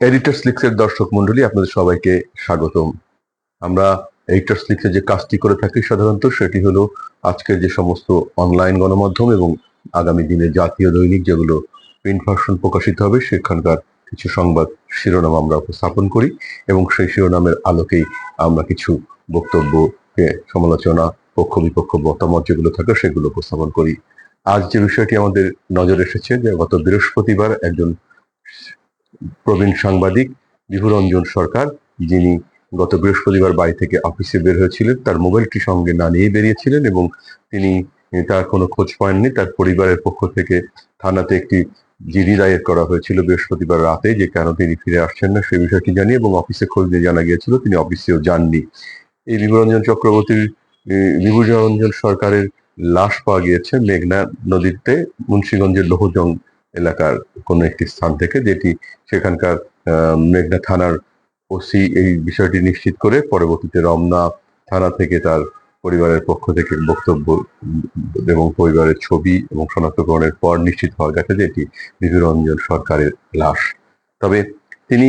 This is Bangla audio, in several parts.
এডিটার্স লিক্সের দর্শক মন্ডলী আপনাদের সবাইকে স্বাগতম। আমরা এডিটার্স লিক্সে যে কাজটি করে থাকি সাধারণত, সেটি হলো আজকের যে সমস্ত অনলাইন গণমাধ্যম এবং আগামী দিনে জাতীয় দৈনিক যেগুলো প্রিন্ট ভার্সন প্রকাশিত হবে, সেখানকার কিছু সংবাদ শিরোনাম আমরা উপস্থাপন করি এবং সেই শিরোনামের আলোকেই আমরা কিছু বক্তব্যকে সমালোচনা, পক্ষ বিপক্ষ মতামত যেগুলো থাকে সেগুলো উপস্থাপন করি। আজ যে বিষয়টি আমাদের নজরে এসেছে যে গত বৃহস্পতিবার একজন প্রবীণ সাংবাদিক বিভুরঞ্জন সরকার, যিনি গত বৃহস্পতিবার বাড়ি থেকে অফিসে বের হয়েছিলেন, তার মোবাইলটি সঙ্গে না নিয়ে বেরিয়েছিলেন এবং তিনি তার কোনো খোঁজ পাননি। তার পরিবারের পক্ষ থেকে থানাতে একটি জিডি দায়ের করা হয়েছিল বৃহস্পতিবার রাতে যে কেন তিনি ফিরে আসছেন না, সে বিষয়টি জানিয়ে এবং অফিসে খোঁজ দিয়ে জানা গিয়েছিল, তিনি অফিসেও যাননি। এই বিভুরঞ্জন চক্রবর্তীর বিভুরঞ্জন সরকারের লাশ পাওয়া গিয়েছে মেঘনা নদীতে, মুন্সিগঞ্জের লোহজং এলাকার কোনো একটি স্থান থেকে যেটি সেখানকার মেঘনা থানার ওসি এই বিষয়টি নিশ্চিত করে পরবর্তীতে রমনা থানা থেকে তার পরিবারের পক্ষ থেকে বক্তব্য এবং পরিবারের ছবি এবং শনাক্তকরণের পর নিশ্চিত হওয়া গেছে যে এটি বিধুরঞ্জন সরকারের লাশ। তবে তিনি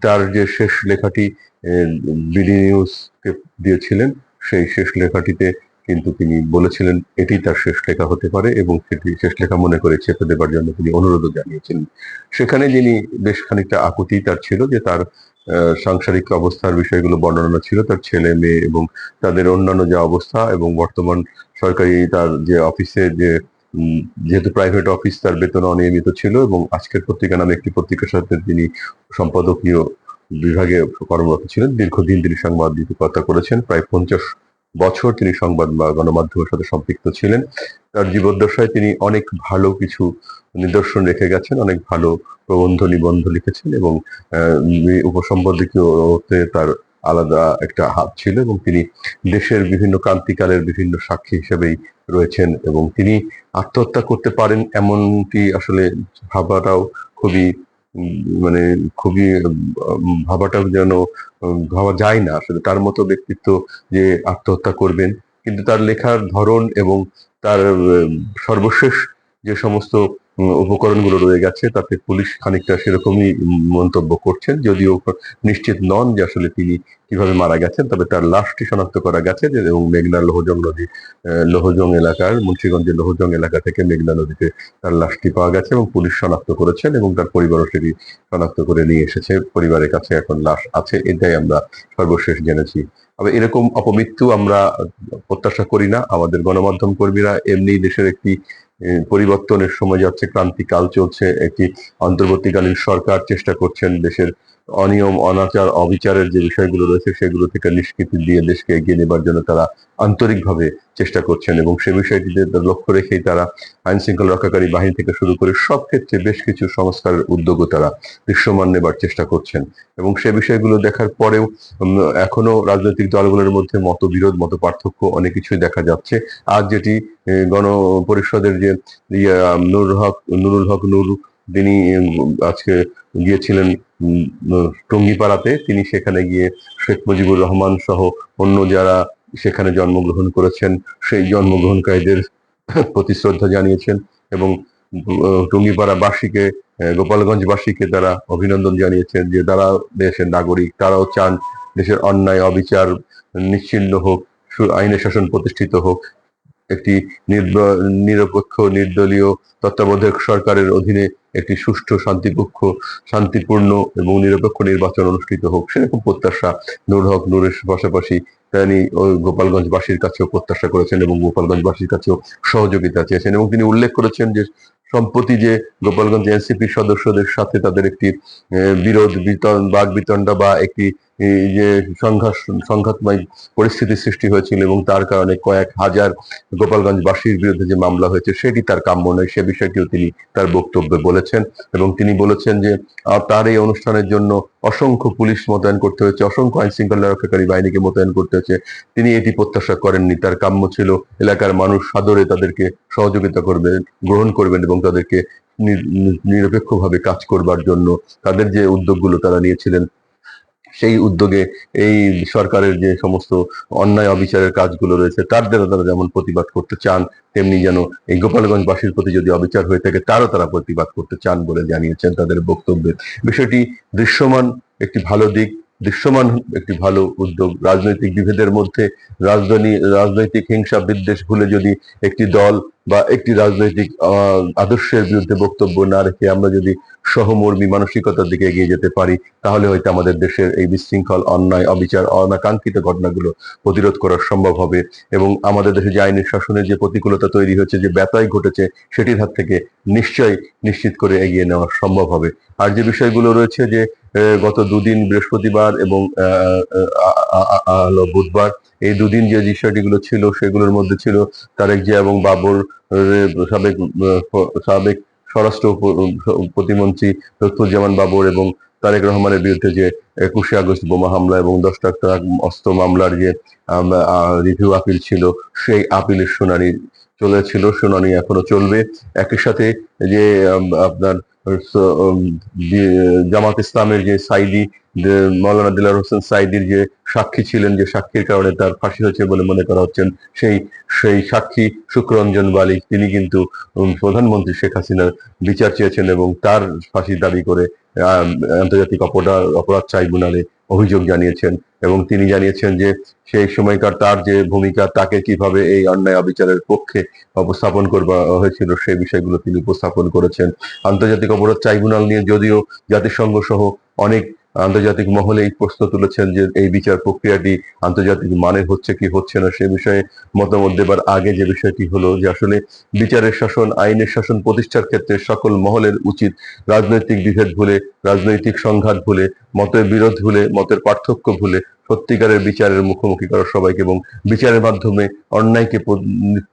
তার যে শেষ লেখাটি বিডি নিউজকে দিয়েছিলেন, সেই শেষ লেখাটিতে কিন্তু তিনি বলেছিলেন, এটি তার শেষ লেখা হতে পারে এবং সেটি শেষ লেখা মনে করে চেপে দেবার জন্য তিনি অনুরোধও জানিয়েছিলেন। সেখানে যিনি বেশ খানিকটা আকুতি তার ছিল যে তার সাংসারিক অবস্থার বিষয়গুলো বর্ণনা ছিল, তার ছেলে, মেয়ে এবং তাদের অন্যান্য যে অবস্থা এবং বর্তমান সরকারি তার যে অফিসে যে যেহেতু প্রাইভেট অফিস তার বেতন অনিয়মিত ছিল এবং আজকের পত্রিকা নামে একটি পত্রিকার সাথে তিনি সম্পাদকীয় বিভাগে কর্মরত ছিলেন। দীর্ঘদিন তিনি সাংবাদিকতা করেছেন, প্রায় পঞ্চাশ বছর তিনি সংবাদ বা গণমাধ্যমের সাথে সম্পৃক্ত ছিলেন। তার জীবদ্দশায় তিনি অনেক ভালো কিছু নিদর্শন রেখে গেছেন, অনেক ভালো প্রবন্ধ নিবন্ধ লিখেছেন এবং উপসম্পাদকীয়তে তার আলাদা একটা হাত ছিল এবং তিনি দেশের বিভিন্ন ক্রান্তিকালের বিভিন্ন সাক্ষী হিসেবেই রয়েছেন এবং তিনি আত্মহত্যা করতে পারেন এমনটি আসলে ভাবাটাও খুবই মানে খুবই ভাবাটা যেন ভাবা যায় না। আসলে তার মতো ব্যক্তিত্ব যে আত্মহত্যা করবেন, কিন্তু তার লেখার ধরন এবং তার সর্বশেষ যে সমস্ত উপকরণগুলো রয়ে গেছে, তাতে পুলিশ খানিকটা সেরকমই মন্তব্য করছেন, যদিও নিশ্চিত নন যে আসলে তিনি কীভাবে মারা গেছেন, তবে তার লাশটি শনাক্ত করা গেছে এবং মেঘনা লোহজং নদী লোহজং এলাকার, মুন্সিগঞ্জের লোহজং এলাকা থেকে মেঘনা নদীতে তার লাশটি পাওয়া গেছে এবং পুলিশ শনাক্ত করেছেন এবং তার পরিবারও সেটি শনাক্ত করে নিয়ে এসেছে, পরিবারের কাছে এখন লাশ আছে, এটাই আমরা সর্বশেষ জেনেছি। তবে এরকম অপমৃত্যু আমরা প্রত্যাশা করি না, আমাদের গণমাধ্যম কর্মীরা এমনি দেশের একটি পরিবর্তনের সময় যাচ্ছে ক্রান্তিকাল চলছে একটি অন্তর্বর্তীকালীন সরকার চেষ্টা করছেন দেশের অনিয়ম, অনাচার, অবিচারের যে বিষয়গুলো রয়েছে, সেগুলো থেকে নিষ্কৃতি দিয়ে দেশকে এগিয়ে নেবার জন্য তারা আন্তরিকভাবে চেষ্টা করছেন এবং সে বিষয়টিতে লক্ষ্য রেখেই তারা আইন শৃঙ্খলা রক্ষাকারী বাহিনী থেকে শুরু করে সব ক্ষেত্রে বেশ কিছু সংস্কারের উদ্যোগও তারা দৃশ্যমান নেবার চেষ্টা করছেন। এবং সে বিষয়গুলো দেখার পরেও এখনও রাজনৈতিক দলগুলোর মধ্যে মতবিরোধ মত পার্থক্য অনেক কিছুই দেখা যাচ্ছে। আজ যেটি গণ পরিষদের যে নুরুল হক নুরুল হক নুর তিনি আজকে গিয়েছিলেন টঙ্গিপাড়াতে। তিনি সেখানে গিয়ে শেখ মুজিবুর রহমান সহ অন্য যারা সেখানে জন্মগ্রহণ করেছেন, সেই জন্মগ্রহণকারীদের প্রতি শ্রদ্ধা জানিয়েছেন এবং টঙ্গিপাড়াবাসীকে গোপালগঞ্জবাসীকে তারা অভিনন্দন জানিয়েছেন যে তারা দেশের নাগরিক, তারাও চান দেশের অন্যায়, অবিচার নিশ্চিন্ন হোক আইনের শাসন প্রতিষ্ঠিত হোক। একটি নিরপেক্ষ, নির্দলীয় তত্ত্বাবধায়ক সরকারের অধীনে একটি সুষ্ঠু, শান্তিপক্ষ, শান্তিপূর্ণ এবং নিরপেক্ষ নির্বাচন অনুষ্ঠিত হোক। সেরকম প্রত্যাশা নূর হক নূরের পাশাপাশি তিনি গোপালগঞ্জবাসীর কাছেও প্রত্যাশা করেছেন এবং গোপালগঞ্জবাসীর কাছেও সহযোগিতা চেয়েছেন এবং তিনি উল্লেখ করেছেন যে, সম্প্রতি যে গোপালগঞ্জ এনসিপি সদস্যদের সাথে তাদের একটি বিরোধ বিতন বাগ বিতণ্ডা বা একটি যে সংঘাত সংঘাতময় পরিস্থিতির সৃষ্টি হয়েছিল এবং তার কারণে কয়েক হাজার গোপালগঞ্জবাসীর বিরুদ্ধে যে মামলা হয়েছে, সেটি তার কাম্য নয়। সে বিষয়টিও তিনি তার বক্তব্যে বলেছেন এবং তিনি বলেছেন যে তার এই অনুষ্ঠানের জন্য অসংখ্য পুলিশ মোতায়েন করতে হয়েছে, অসংখ্য আইন শৃঙ্খলা রক্ষাকারী বাহিনীকে মোতায়েন করতে হয়েছে। তিনি এটি প্রত্যাশা করেননি। তার কাম্য ছিল এলাকার মানুষ সাদরে তাদেরকে সহযোগিতা করবেন গ্রহণ করবেন এবং তাদেরকে নিরপেক্ষভাবে কাজ করবার জন্য তাদের যে উদ্যোগগুলো তারা নিয়েছিলেন সেই উদ্যোগে এই সরকারের যে সমস্ত অন্যায় অবিচারের কাজগুলো রয়েছে, তার দ্বারা তারা যেমন প্রতিবাদ করতে চান, তেমনি যেন এই গোপালগঞ্জবাসীর প্রতি যদি অবিচার হয়ে থাকে, তারও তারা প্রতিবাদ করতে চান বলে জানিয়েছেন তাদের বক্তব্যে। বিষয়টি দৃশ্যমান, একটি ভালো দিক, দৃশ্যমান একটি ভালো উদ্যোগ। রাজনৈতিক বিভেদের মধ্যে রাজধানী, রাজনৈতিক হিংসা বিদ্বেষ ভুলে যদি একটি দল বা একটি রাজনৈতিক আদর্শের বিরুদ্ধে বক্তব্য না রেখে আমরা যদি সহমর্মী মানসিকতার দিকে এগিয়ে যেতে পারি, তাহলে হয়তো আমাদের দেশের এই বিশৃঙ্খল, অন্যায়, অবিচার, অনাকাঙ্ক্ষিত ঘটনাগুলো প্রতিরোধ করা সম্ভব হবে এবং আমাদের দেশে যে আইনের শাসনের যে প্রতিকূলতা তৈরি হচ্ছে যে ব্যথায় ঘটেছে, সেটির হাত থেকে নিশ্চয়ই নিশ্চিত করে এগিয়ে নেওয়া সম্ভব হবে। আর যে বিষয়গুলো রয়েছে যে গত দুদিন বৃহস্পতিবার এবং বুধবার এই দুদিন যে বিষয়টিগুলো ছিল সেগুলোর মধ্যে ছিল তারেক জিয়া এবং বাবর সাবেক সাবেক স্বরাষ্ট্র প্রতিমন্ত্রী লুৎফুজ্জামান বাবর এবং তারেক রহমানের বিরুদ্ধে যে একুশে আগস্ট বোমা হামলা এবং দশ লাখ টাকা অস্ত্র মামলার যে রিভিউ আপিল ছিল, সেই আপিলের শুনানি চলেছিল, শুনানি এখনও চলবে। একই সাথে যে আপনার জামাত ইসলামের যে সাইদি মৌলানা দিলার হোসেন সাইদির যে সাক্ষী ছিলেন, যে সাক্ষীর কারণে তার ফাঁসি হয়েছে বলে মনে করা হচ্ছেন, সেই সেই সাক্ষী শুক্রঞ্জন বালি তিনি কিন্তু প্রধানমন্ত্রী শেখ হাসিনার বিচার চেয়েছেন এবং তার ফাঁসি দাবি করে আন্তর্জাতিক অপরাধ অপরাধ ট্রাইব্যুনালে অভিযোগ জানিয়েছেন এবং তিনি জানিয়েছেন যে সেই সময়কার তার যে ভূমিকা, তাকে কীভাবে এই অন্যায় অবিচারের পক্ষে উপস্থাপন করবা হয়েছিল সেই বিষয়গুলো তিনি উপস্থাপন করেছেন। আন্তর্জাতিক অপরাধ ট্রাইব্যুনাল নিয়ে যদিও জাতিসংঘ সহ অনেক আন্তর্জাতিক মহলে এই প্রশ্ন তুলেছেন যে এই বিচার প্রক্রিয়াটি আন্তর্জাতিক মানের হচ্ছে কি, হচ্ছে না, সে বিষয়ে মতামত দেবার আগে যে বিষয়টি হলো যে আসলে বিচারের শাসন, আইনের শাসন প্রতিষ্ঠার ক্ষেত্রে সকল মহলের উচিত রাজনৈতিক বিভেদ ভুলে, রাজনৈতিক সংঘাত ভুলে, মতের বিরোধ ভুলে, মতের পার্থক্য ভুলে সত্যিকারের বিচারের মুখোমুখি করা সবাইকে এবং বিচারের মাধ্যমে অন্যায়কে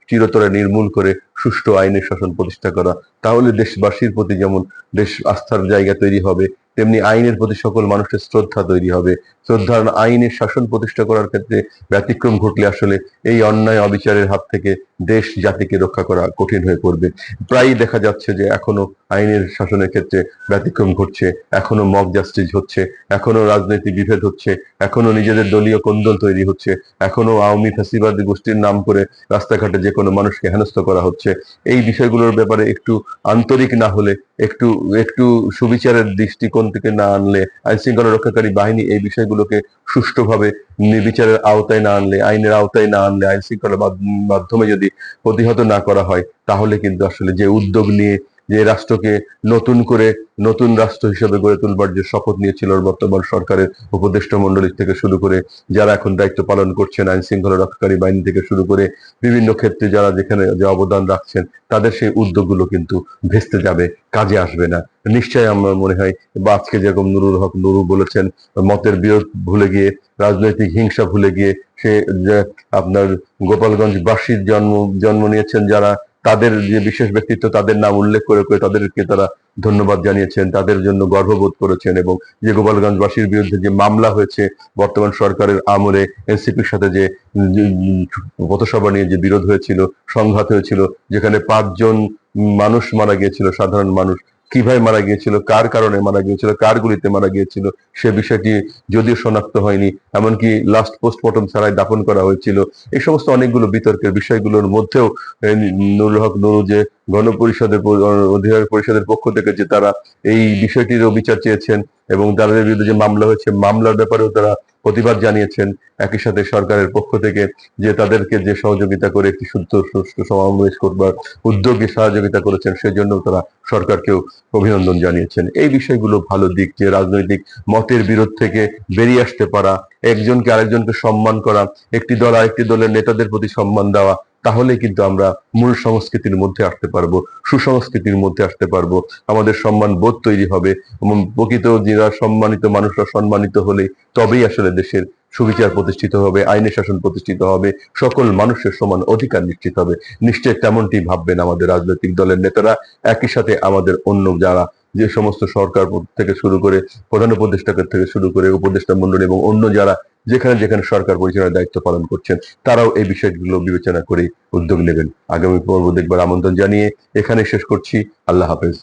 চিরতরে নির্মূল করে সুষ্ঠু আইনের শাসন প্রতিষ্ঠা করা। তাহলে দেশবাসীর প্রতি যেমন দেশ আস্থার জায়গা তৈরি হবে তেমনি আইনের প্রতি সকল মানুষের শ্রদ্ধা তৈরি হবে। শ্রদ্ধার আইনের শাসন প্রতিষ্ঠা করার ক্ষেত্রে ব্যতিক্রম ঘটলে আসলে এই অন্যায় অবিচারের হাত থেকে দেশ জাতিকে রক্ষা করা কঠিন হয়ে পড়বে। প্রায়ই দেখা যাচ্ছে যে এখনও আইনের শাসনের ক্ষেত্রে ব্যতিক্রম ঘটছে, এখনও মক জাস্টিস হচ্ছে, এখনও রাজনৈতিক বিভেদ হচ্ছে, এখনও নিজেদের দলীয় কোন্দল তৈরি হচ্ছে, এখনও আওয়ামী ফ্যাসিবাদী গোষ্ঠীর নাম করে রাস্তাঘাটে যে কোনো মানুষকে হেনস্থ করা হচ্ছে। এই বিষয়গুলোর ব্যাপারে একটু আন্তরিক না হলে, একটু একটু সুবিচারের দৃষ্টিকোণ থেকে না আনলে আইন শৃঙ্খলা রক্ষাকারী বাহিনী এই বিষয়গুলোকে সুষ্ঠুভাবে বিচারের আওতায় না আনলে, আইনের আওতায় না আনলে আইন শৃঙ্খলার মাধ্যমে যদি প্রতিহত না করা হয়, তাহলে কিন্তু আসলে যে উদ্যোগ নিয়ে যে রাষ্ট্রকে নতুন করে নতুন রাষ্ট্র হিসেবে গড়ে তুলবার যে শপথ নিয়েছিল বর্তমান সরকারের উপদেষ্টা মন্ডলী থেকে শুরু করে যারা এখন দায়িত্ব পালন করছেন, আইন শৃঙ্খলা রক্ষাকারী বাহিনী থেকে শুরু করে বিভিন্ন ক্ষেত্রে যারা যেখানে যে অবদান রাখছেন, তাদের সেই উদ্যোগগুলো কিন্তু ভেস্তে যাবে, কাজে আসবে না। নিশ্চয়ই আমার মনে হয় বা আজকে যেরকম নুরুল হক নুরু বলেছেন, মতের বিরোধ ভুলে গিয়ে, রাজনৈতিক হিংসা ভুলে গিয়ে সে আপনার গোপালগঞ্জ বাসীর জন্ম জন্ম নিয়েছেন যারা তাদের যে বিশেষ ব্যক্তিত্ব, তাদের নাম উল্লেখ করে করে তাদেরকে তারা ধন্যবাদ জানিয়েছেন, তাদের জন্য গর্ববোধ করেছেন এবং যে গোপালগঞ্জবাসীর বিরুদ্ধে যে মামলা হয়েছে, বর্তমান সরকারের আমলে এনসিপির সাথে যে পথসভা নিয়ে যে বিরোধ হয়েছিল, সংঘাত হয়েছিল, যেখানে পাঁচজন মানুষ মারা গিয়েছিল, সাধারণ মানুষ কীভাবে মারা গিয়েছিল, কার কারণে মারা গিয়েছিল, কার গুলিতে মারা গিয়েছিল, সে বিষয়টি যদিও শনাক্ত হয়নি, এমনকি লাস্ট পোস্টমর্টম ছাড়াই দাফন করা হয়েছিল। এই সমস্ত অনেকগুলো বিতর্কের বিষয়গুলোর মধ্যেও নুরুল হক নুরু যে গণপরিষদের অধিকার পরিষদের পক্ষ থেকে যে তারা এই বিষয়টিরও বিচার চেয়েছেন এবং তাদের বিরুদ্ধে যে মামলা হয়েছে, মামলার ব্যাপারেও তারা প্রতিবাদ জানিয়েছেন। একই সাথে সরকারের পক্ষ থেকে যে তাদেরকে যে সহযোগিতা করে একটি শুদ্ধ সুষ্ঠু সমাবেশ করবার উদ্যোগে সহযোগিতা করেছেন সেজন্য তারা সরকারকেও অভিনন্দন জানিয়েছেন। এই বিষয়গুলো ভালো দিক, যে রাজনৈতিক মতের বিরোধ থেকে বেরিয়ে আসতে পারা, একজনকে আরেকজনকে সম্মান করা, একটি দল আরেকটি দলের নেতাদের প্রতি সম্মান দেওয়া তাহলে কিন্তু আমরা মূল সংস্কৃতির মধ্যে আসতে পারব, সুসংস্কৃতির মধ্যে আসতে পারব। আমাদের সম্মান বোধ তৈরি হবে। এবং প্রকৃত যারা সম্মানিত মানুষরা সম্মানিত হলে তবেই আসলে দেশের সুবিচার প্রতিষ্ঠিত হবে, আইনের শাসন প্রতিষ্ঠিত হবে, সকল মানুষের সমান অধিকার নিশ্চিত হবে। নিশ্চয় তেমনটি ভাববেন আমাদের রাজনৈতিক দলের নেতারা। একই সাথে আমাদের অন্য যারা যে সমস্ত সরকার থেকে শুরু করে প্রধান উপদেষ্টা থেকে শুরু করে উপদেষ্টা মন্ডলী এবং অন্য যারা যেখানে যেখানে সরকার পরিচালনার দায়িত্ব পালন করছেন, তারাও এই বিষয়গুলো বিবেচনা করে উদ্যোগ নেবেন। আগামী পর্ব দেখবার আমন্ত্রণ জানিয়ে এখানে শেষ করছি। আল্লাহ হাফেজ।